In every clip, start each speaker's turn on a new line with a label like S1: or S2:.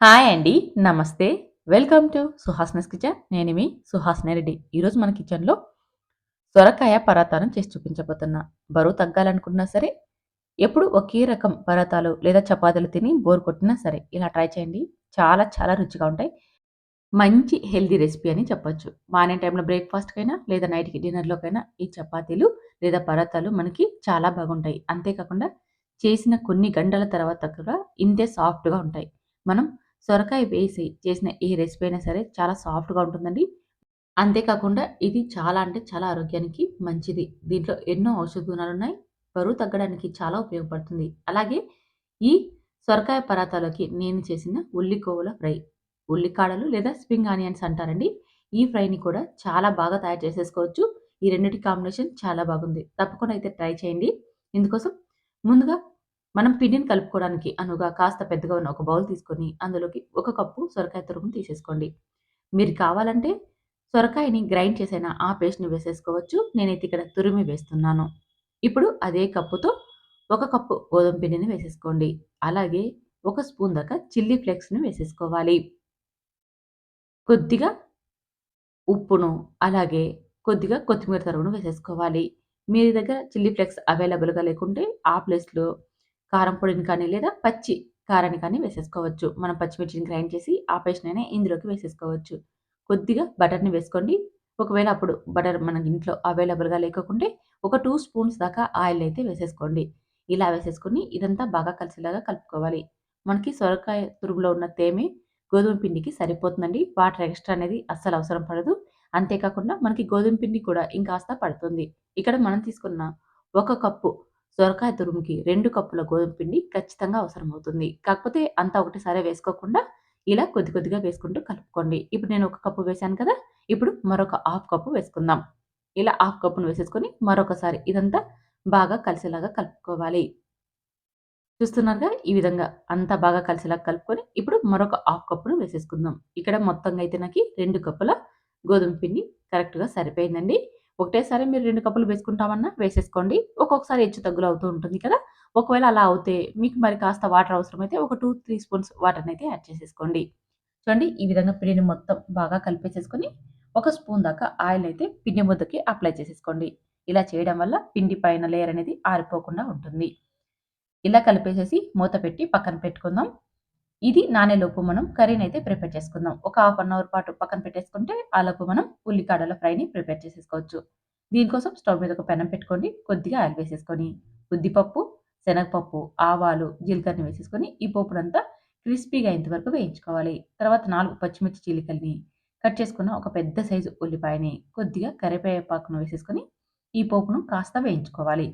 S1: Hi అండి. నమస్తే. Welcome to సుహాస్‌నస్ కిచెన్. నేను మీ సుహాసిని రెడ్డి. ఈరోజు మన కిచెన్‌లో సొరకాయ పరాతాను చేసి చూపించబోతున్నా. బరువు తగ్గాలనుకున్నా సరే, ఎప్పుడు ఒకే రకం పరాతాలు లేదా చపాతీలు తిని బోర్ కొట్టినా సరే, ఇలా ట్రై చేయండి. చాలా చాలా రుచిగా ఉంటాయి. మంచి హెల్తీ రెసిపీ అని చెప్పొచ్చు. మార్నింగ్ టైంలో బ్రేక్‌ఫాస్ట్‌కైనా లేదా నైట్‌కి డిన్నర్‌లోకైనా ఈ చపాతీలు లేదా పరాతాలు మనకి చాలా బాగుంటాయి. అంతేకాకుండా చేసిన కొన్ని గంటల తర్వాత కూడా ఇంతే సాఫ్ట్‌గా ఉంటాయి. మనం సొరకాయ వేసి చేసిన ఏ రెసిపీ అయినా సరే చాలా సాఫ్ట్‌గా ఉంటుందండి. అంతేకాకుండా ఇది చాలా అంటే చాలా ఆరోగ్యానికి మంచిది. దీంట్లో ఎన్నో ఔషధ గుణాలు ఉన్నాయి బరువు తగ్గడానికి చాలా ఉపయోగపడుతుంది. అలాగే ఈ సొరకాయ పరాతాలోకి నేను చేసిన ఉల్లికోవల ఫ్రై. ఉల్లికాడలు లేదా స్ప్రింగ్ ఆనియన్స్ అంటారండి. ఈ ఫ్రైని కూడా చాలా బాగా తయారు చేసేసుకోవచ్చు. ఈ రెండిటి కాంబినేషన్ చాలా బాగుంది. తప్పకుండా అయితే ట్రై చేయండి. ఇందుకోసం ముందుగా మనం పిండిని కలుపుకోవడానికి అనుగా కాస్త పెద్దగా ఉన్న ఒక బౌల్ తీసుకొని అందులోకి ఒక కప్పు సొరకాయ తురుము తీసేసుకోండి. మీరు కావాలంటే సొరకాయని గ్రైండ్ చేసిన ఆ పేస్ట్‌ని వేసేసుకోవచ్చు. నేనైతే ఇక్కడ తురిమి వేస్తున్నాను. ఇప్పుడు అదే కప్పుతో ఒక కప్పు గోధుమ పిండిని వేసేసుకోండి. అలాగే ఒక స్పూన్ దాకా చిల్లీ ఫ్లేక్స్‌ని వేసేసుకోవాలి. కొద్దిగా ఉప్పును, అలాగే కొద్దిగా కొత్తిమీర తరుగును వేసేసుకోవాలి. మీ దగ్గర చిల్లీ ఫ్లేక్స్ అవైలబుల్‌గా లేకుంటే ఆ ప్లేస్‌లో కారం పొడిని కానీ లేదా పచ్చి కారాన్ని కానీ వేసేసుకోవచ్చు. మనం పచ్చిమిర్చిని గ్రైండ్ చేసి ఆ పేస్ట్‌నైనా ఇందులోకి వేసేసుకోవచ్చు. కొద్దిగా బటర్‌ని వేసుకోండి. ఒకవేళ అప్పుడు బటర్ మనకి ఇంట్లో అవైలబుల్‌గా లేకుంటే ఒక టూ స్పూన్స్ దాకా ఆయిల్ అయితే వేసేసుకోండి. ఇలా వేసేసుకొని ఇదంతా బాగా కలిసేలాగా కలుపుకోవాలి. మనకి సొరకాయ తురుగులో ఉన్న తేమే గోధుమ పిండికి సరిపోతుందండి. వాటర్ ఎక్స్‌ట్రా అనేది అస్సలు అవసరం పడదు. అంతేకాకుండా మనకి గోధుమ పిండి కూడా ఇంకాస్త పడుతుంది. ఇక్కడ మనం తీసుకున్న ఒక కప్పు సొరకాయ తురుముకి రెండు కప్పుల గోధుమ పిండి ఖచ్చితంగా అవసరమవుతుంది. కాకపోతే అంతా ఒకటేసారి వేసుకోకుండా ఇలా కొద్ది కొద్దిగా వేసుకుంటూ కలుపుకోండి. ఇప్పుడు నేను ఒక కప్పు వేశాను కదా! ఇప్పుడు మరొక హాఫ్ కప్పు వేసుకుందాం. ఇలా హాఫ్ కప్పును వేసేసుకొని మరొకసారి ఇదంతా బాగా కలిసేలాగా కలుపుకోవాలి. చూస్తున్నారుగా ఈ విధంగా అంతా బాగా కలిసేలాగా కలుపుకొని ఇప్పుడు మరొక హాఫ్ కప్పును వేసేసుకుందాం. ఇక్కడ మొత్తంగా అయితే నాకు రెండు కప్పుల గోధుమ పిండి కరెక్ట్‌గా సరిపోయిందండి. ఒకటేసారి మీరు రెండు కప్పులు వేసుకుంటామన్నా వేసేసుకోండి. ఒక్కొక్కసారి హెచ్చు తగ్గులు అవుతూ ఉంటుంది కదా! ఒకవేళ అలా అవుతే మీకు మరి కాస్త వాటర్ అవసరమైతే ఒక 2, 3 స్పూన్స్ వాటర్‌నైతే యాడ్ చేసేసుకోండి. చూడండి ఈ విధంగా పిండిని మొత్తం బాగా కలిపేసేసుకొని ఒక స్పూన్ దాకా ఆయిల్ అయితే పిండి ముద్దకి అప్లై చేసేసుకోండి. ఇలా చేయడం వల్ల పిండి పైన లేయర్ అనేది ఆరిపోకుండా ఉంటుంది. ఇలా కలిపేసేసి మూత పెట్టి పక్కన పెట్టుకుందాం. ఇది నానేలోపు మనం కర్రీనైతే ప్రిపేర్ చేసుకుందాం. ఒక హాఫ్ అన్ అవర్ పాటు పక్కన పెట్టేసుకుంటే ఆలోపు మనం ఉల్లికాడల ఫ్రైని ప్రిపేర్ చేసేసుకోవచ్చు. దీనికోసం స్టవ్ మీద ఒక పెనం పెట్టుకోండి. కొద్దిగా ఆయిల్ వేసేసుకొని ఉద్దిపప్పు, శనగపప్పు, ఆవాలు, జీలకర్రని వేసేసుకొని ఈ పోపునంతా క్రిస్పీగా ఇంతవరకు వేయించుకోవాలి. తర్వాత నాలుగు పచ్చిమిర్చి చీలికల్ని కట్ చేసుకున్న ఒక పెద్ద సైజు ఉల్లిపాయని, కొద్దిగా కరివేపాకును వేసేసుకొని ఈ పోపును కాస్త వేయించుకోవాలి.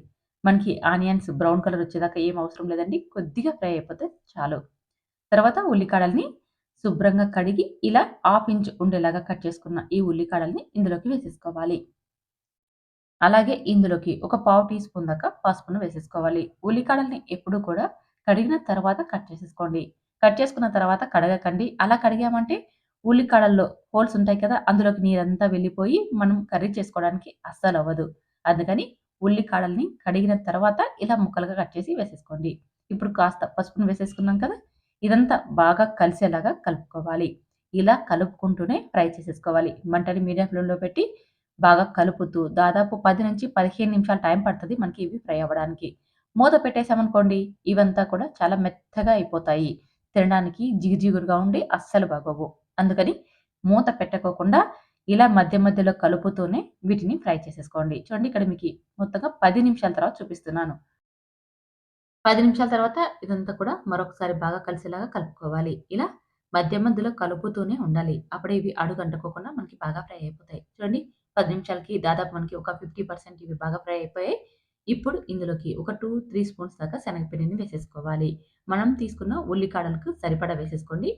S1: మనకి ఆనియన్స్ బ్రౌన్ కలర్ వచ్చేదాకా ఏం అవసరం లేదండి. కొద్దిగా ఫ్రై అయిపోతే చాలు. తర్వాత ఉల్లికాడల్ని శుభ్రంగా కడిగి ఇలా హాఫ్ ఇంచ్ ఉండేలాగా కట్ చేసుకున్న ఈ ఉల్లికాడల్ని ఇందులోకి వేసేసుకోవాలి. అలాగే ఇందులోకి ఒక పావు టీ స్పూన్ దాకా పసుపును వేసేసుకోవాలి. ఉల్లికాడల్ని ఎప్పుడూ కూడా కడిగిన తర్వాత కట్ చేసేసుకోండి. కట్ చేసుకున్న తర్వాత కడగకండి. అలా కడిగామంటే ఉల్లికాడల్లో హోల్స్ ఉంటాయి కదా! అందులోకి నీరంతా వెళ్ళిపోయి మనం కర్రీ చేసుకోవడానికి అస్సలు అవ్వదు అందుకని ఉల్లికాడల్ని కడిగిన తర్వాత ఇలా ముక్కలుగా కట్ చేసి వేసేసుకోండి. ఇప్పుడు కాస్త పసుపును వేసేసుకున్నాం కదా! ఇదంతా బాగా కలిసేలాగా కలుపుకోవాలి. ఇలా కలుపుకుంటూనే ఫ్రై చేసేసుకోవాలి. మంటని మీడియం ఫ్లేమ్‌లో పెట్టి బాగా కలుపుతూ దాదాపు 10-15 నిమిషాలు టైం పడుతుంది మనకి ఇవి ఫ్రై అవ్వడానికి. మూత పెట్టేసామనుకోండి ఇవంతా కూడా చాలా మెత్తగా అయిపోతాయి. తినడానికి జిగురు ఉండి అస్సలు బాగోవు. అందుకని మూత పెట్టకోకుండా ఇలా మధ్య మధ్యలో కలుపుతూనే వీటిని ఫ్రై చేసేసుకోండి. చూడండి ఇక్కడ మీకు మొత్తంగా పది నిమిషాల తర్వాత చూపిస్తున్నాను. పది నిమిషాల తర్వాత ఇదంతా కూడా మరొకసారి బాగా కలిసేలాగా కలుపుకోవాలి. ఇలా మధ్య మధ్యలో కలుపుతూనే ఉండాలి. అప్పుడే ఇవి అడుగంటుకోకుండా మనకి బాగా ఫ్రై అయిపోతాయి. చూడండి పది నిమిషాలకి దాదాపు మనకి ఒక 50% ఇవి బాగా ఫ్రై అయిపోయాయి. ఇప్పుడు ఇందులోకి ఒక 2, 3 స్పూన్స్ దాకా శనగపిండిని వేసేసుకోవాలి. మనం తీసుకున్న ఉల్లికాడలకు సరిపడా వేసేసుకోండి.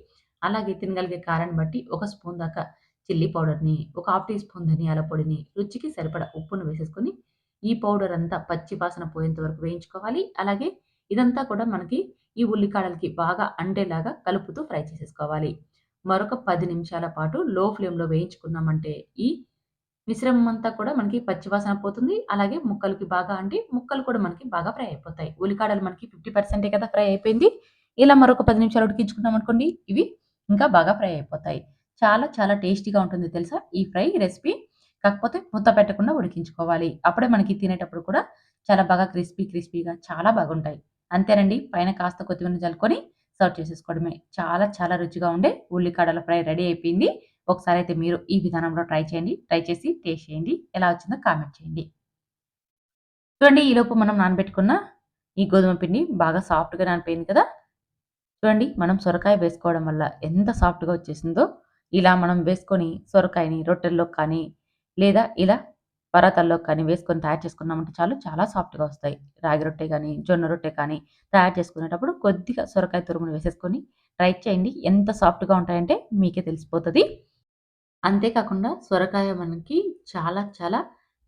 S1: అలాగే తినగలిగే కారాన్ని బట్టి ఒక స్పూన్ దాకా చిల్లీ పౌడర్‌ని, ఒక హాఫ్ టీ స్పూన్ ధనియాల పొడిని, రుచికి సరిపడా ఉప్పును వేసేసుకొని ఈ పౌడర్ అంతా పచ్చి వాసన పోయేంత వరకు వేయించుకోవాలి. అలాగే ఇదంతా కూడా మనకి ఈ ఉల్లికాడలకి బాగా అండేలాగా కలుపుతూ ఫ్రై చేసేసుకోవాలి. మరొక పది నిమిషాల పాటు లో ఫ్లేమ్‌లో వేయించుకున్నామంటే ఈ మిశ్రమం అంతా కూడా మనకి పచ్చివాసన పోతుంది. అలాగే ముక్కలకి బాగా అంటి ముక్కలు కూడా మనకి బాగా ఫ్రై అయిపోతాయి. ఉల్లికాడలు మనకి 50% కదా ఫ్రై అయిపోయింది. ఇలా మరొక పది నిమిషాలు ఉడికించుకున్నామనుకోండి ఇవి ఇంకా బాగా ఫ్రై అయిపోతాయి. చాలా చాలా టేస్టీగా ఉంటుంది తెలుసా ఈ ఫ్రై రెసిపీ. కాకపోతే ముద్ద పెట్టకుండా ఉడికించుకోవాలి. అప్పుడే మనకి తినేటప్పుడు కూడా చాలా బాగా క్రిస్పీ క్రిస్పీగా చాలా బాగుంటాయి. అంతేనండి. పైన కాస్త కొత్తిమీర చల్లుకొని సర్వ్ చేసేసుకోవడమే. చాలా చాలా రుచిగా ఉండే ఉల్లికాడల ఫ్రై రెడీ అయిపోయింది. ఒకసారి అయితే మీరు ఈ విధానంలో ట్రై చేయండి. ట్రై చేసి టేస్ట్ చేయండి. ఎలా వచ్చిందో కామెంట్ చేయండి. చూడండి ఈలోపు మనం నానబెట్టుకున్న ఈ గోధుమ పిండి బాగా సాఫ్ట్‌గా నానిపోయింది కదా! చూడండి మనం సొరకాయ వేసుకోవడం వల్ల ఎంత సాఫ్ట్‌గా వచ్చేసిందో. ఇలా మనం వేసుకొని సొరకాయని రొట్టెల్లో కానీ, లేదా ఇలా పరాతాల్లో కానీ వేసుకొని తయారు చేసుకున్నామంటే చాలు చాలా సాఫ్ట్‌గా వస్తాయి. రాగి రొట్టె కానీ జొన్న రొట్టె కానీ తయారు చేసుకునేటప్పుడు కొద్దిగా సొరకాయ తురుమును వేసేసుకొని ట్రై చేయండి. ఎంత సాఫ్ట్‌గా ఉంటాయంటే మీకే తెలిసిపోతుంది అంతేకాకుండా సొరకాయ మనకి చాలా చాలా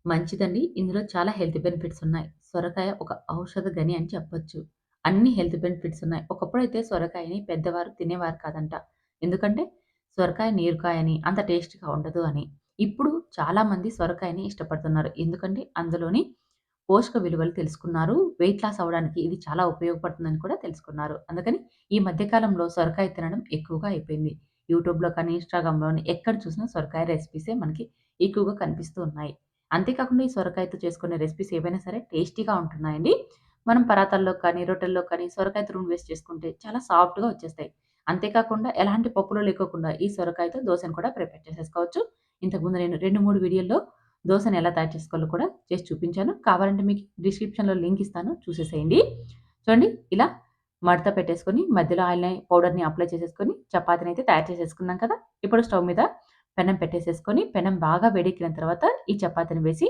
S1: మంచిదండి. ఇందులో చాలా హెల్త్ బెనిఫిట్స్ ఉన్నాయి. సొరకాయ ఒక ఔషధ గని అని చెప్పొచ్చు. అన్ని హెల్త్ బెనిఫిట్స్ ఉన్నాయి. ఒకప్పుడైతే సొరకాయని పెద్దవారు తినేవారు కాదంట. ఎందుకంటే సొరకాయ నీరుకాయని అంత టేస్ట్‌గా ఉండదు అని. ఇప్పుడు చాలామంది సొరకాయని ఇష్టపడుతున్నారు. ఎందుకంటే అందులోని పోషక విలువలు తెలుసుకున్నారు. వెయిట్ లాస్ అవ్వడానికి ఇది చాలా ఉపయోగపడుతుందని కూడా తెలుసుకున్నారు. అందుకని ఈ మధ్యకాలంలో సొరకాయ తినడం ఎక్కువగా అయిపోయింది. యూట్యూబ్‌లో కానీ, ఇన్‌స్టాగ్రామ్‌లోని ఎక్కడ చూసినా సొరకాయ రెసిపీసే మనకి ఎక్కువగా కనిపిస్తూ ఉన్నాయి. అంతేకాకుండా ఈ సొరకాయతో చేసుకునే రెసిపీస్ ఏవైనా సరే టేస్టీగా ఉంటున్నాయండి. మనం పరాతాల్లో కానీ, రొట్టెల్లో కానీ సొరకాయ తురుము వేసి చేసుకుంటే చాలా సాఫ్ట్‌గా వచ్చేస్తాయి. అంతేకాకుండా ఎలాంటి పప్పులు లేకోకుండా ఈ సొరకాయతో దోశను కూడా ప్రిపేర్ చేసేసుకోవచ్చు. ఇంతకుముందు నేను 2, 3 వీడియోల్లో దోశను ఎలా తయారు చేసుకోవాలో కూడా చేసి చూపించాను. కావాలంటే మీకు డిస్క్రిప్షన్‌లో లింక్ ఇస్తాను చూసేసేయండి. చూడండి ఇలా మడత పెట్టేసుకొని మధ్యలో ఆయిల్‌ని పౌడర్‌ని అప్లై చేసేసుకొని చపాతీనైతే తయారు చేసేసుకున్నాం కదా! ఇప్పుడు స్టవ్ మీద పెనం పెట్టేసేసుకొని పెనం బాగా వేడెక్కిన తర్వాత ఈ చపాతీని వేసి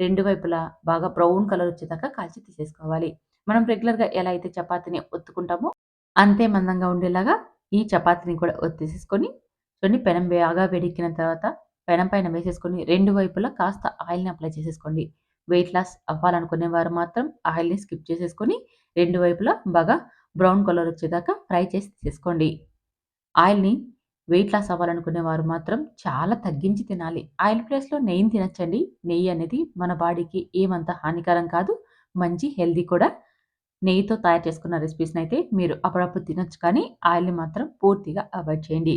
S1: రెండు వైపులా బాగా బ్రౌన్ కలర్ వచ్చేదాకా కాల్చి తీసేసుకోవాలి. మనం రెగ్యులర్‌గా ఎలా అయితే చపాతీని ఒత్తుకుంటామో అంతే మందంగా ఉండేలాగా ఈ చపాతీని కూడా ఒత్తేసేసుకొని చూడండి పెనం బాగా వేడెక్కిన తర్వాత పెనం పైన వేసేసుకొని రెండు వైపులా కాస్త ఆయిల్‌ని అప్లై చేసేసుకోండి. వెయిట్ లాస్ అవ్వాలనుకునేవారు మాత్రం ఆయిల్‌ని స్కిప్ చేసేసుకొని రెండు వైపులా బాగా బ్రౌన్ కలర్ వచ్చేదాకా ఫ్రై చేసి తీసేసుకోండి. ఆయిల్‌ని వెయిట్ లాస్ అవ్వాలనుకునేవారు మాత్రం చాలా తగ్గించి తినాలి. ఆయిల్ ప్లేస్‌లో నెయ్యిని తినచ్చండి నెయ్యి అనేది మన బాడీకి ఏమంత హానికరం కాదు. మంచి హెల్దీ కూడా. నెయ్యితో తయారు చేసుకున్న రెసిపీస్ని అయితే మీరు అప్పుడప్పుడు తినొచ్చు కానీ ఆయిల్‌ని మాత్రం పూర్తిగా అవాయిడ్ చేయండి.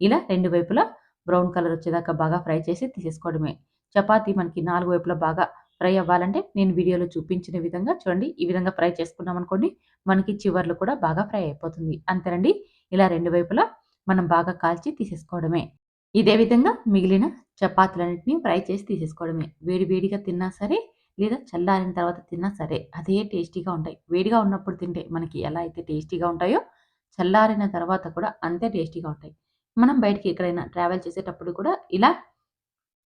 S1: ఇలా రెండు వైపులా బ్రౌన్ కలర్ వచ్చేదాకా బాగా ఫ్రై చేసి తీసేసుకోవడమే. చపాతీ మనకి నాలుగు వైపులా బాగా ఫ్రై అవ్వాలంటే నేను వీడియోలో చూపించిన విధంగా చూడండి ఈ విధంగా ఫ్రై చేసుకున్నామనుకోండి మనకి చివర్లు కూడా బాగా ఫ్రై అయిపోతుంది. అంతేనండి. ఇలా రెండు వైపులా మనం బాగా కాల్చి తీసేసుకోవడమే. ఇదే విధంగా మిగిలిన చపాతీలన్నింటినీ ఫ్రై చేసి తీసేసుకోవడమే. వేడి వేడిగా తిన్నా సరే, లేదా చల్లారిన తర్వాత తిన్నా సరే అదే టేస్టీగా ఉంటాయి. వేడిగా ఉన్నప్పుడు తింటే మనకి ఎలా అయితే టేస్టీగా ఉంటాయో, చల్లారిన తర్వాత కూడా అంతే టేస్టీగా ఉంటాయి. మనం బయటికి ఎక్కడైనా ట్రావెల్ చేసేటప్పుడు కూడా ఇలా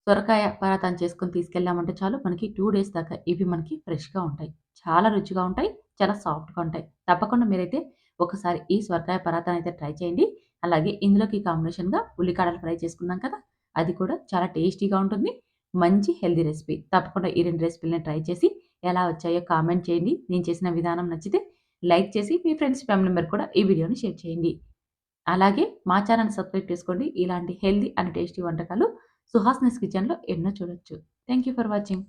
S1: సొరకాయ పరాతాన్ని చేసుకొని తీసుకెళ్ళామంటే చాలు మనకి టూ డేస్ దాకా ఇవి మనకి ఫ్రెష్‌గా ఉంటాయి. చాలా రుచిగా ఉంటాయి. చాలా సాఫ్ట్‌గా ఉంటాయి. తప్పకుండా మీరైతే ఒకసారి ఈ సొరకాయ పరాటానైతే ట్రై చేయండి. అలాగే ఇందులోకి కాంబినేషన్‌గా ఉల్లికాడలు ఫ్రై చేసుకున్నాం కదా! అది కూడా చాలా టేస్టీగా ఉంటుంది. మంచి హెల్తీ రెసిపీ. తప్పకుండా ఈ రెండు రెసిపీలని ట్రై చేసి ఎలా వచ్చాయో కామెంట్ చేయండి. నేను చేసిన విధానం నచ్చితే లైక్ చేసి మీ ఫ్రెండ్స్, ఫ్యామిలీ మెంబర్ కూడా ఈ వీడియోని షేర్ చేయండి. అలాగే మా ఛానల్ సబ్స్క్రైబ్ చేసుకోండి. ఇలాంటి హెల్తీ అండ్ టేస్టీ వంటకాలు సుహాస్నెస్ కిచెన్‌లో ఎన్నో చూడొచ్చు. Thank you for watching.